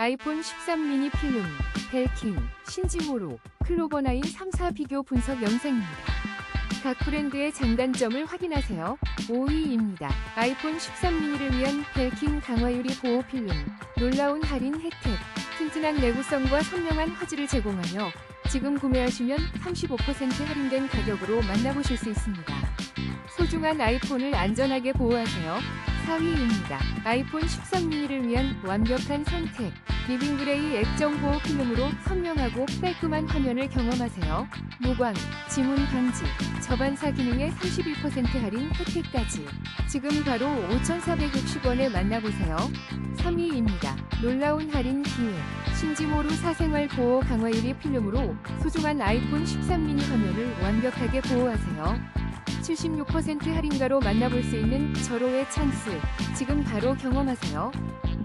아이폰 13 미니 필름, 벨킹, 신지호로 클로버9 3사 비교 분석 영상입니다. 각 브랜드의 장단점을 확인하세요. 5위입니다. 아이폰 13 미니를 위한 벨킹 강화유리 보호 필름. 놀라운 할인 혜택. 튼튼한 내구성과 선명한 화질을 제공하며 지금 구매하시면 35% 할인된 가격으로 만나보실 수 있습니다. 소중한 아이폰을 안전하게 보호하세요. 4위입니다. 아이폰 13 미니를 위한 완벽한 선택. 리빙 그레이 액정 보호 필름으로 선명하고 깔끔한 화면을 경험하세요. 모광, 지문 방지, 저반사 기능에 31% 할인 혜택까지. 지금 바로 5,460원에 만나보세요. 3위입니다. 놀라운 할인 기회. 신지모루 사생활 보호 강화 유리 필름으로 소중한 아이폰 13 미니 화면을 완벽하게 보호하세요. 76% 할인가로 만나볼 수 있는 절호의 찬스. 지금 바로 경험하세요.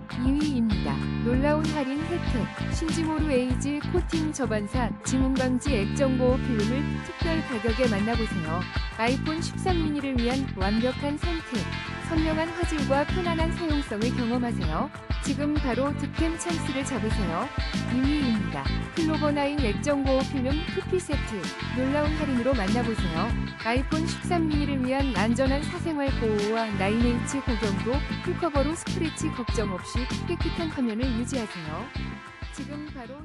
2위입니다. 놀라운 할인 혜택. 신지모루 에이지 코팅 저반사 지문방지 액정보호 필름을 특별 가격에 만나보세요. 아이폰 13 미니를 위한 완벽한 선택. 선명한 화질과 편안한 사용성을 경험하세요. 지금 바로 득템 찬스를 잡으세요. 2위 입니다. 클로버9 액정보호 필름 2피 세트. 놀라운 할인으로 만나보세요. 아이폰 13 미니를 위한 안전한 사생활 보호와 9H 고경도 풀커버로 스크래치 걱정 없이 깨끗한 화면을 유지하세요. 지금 바로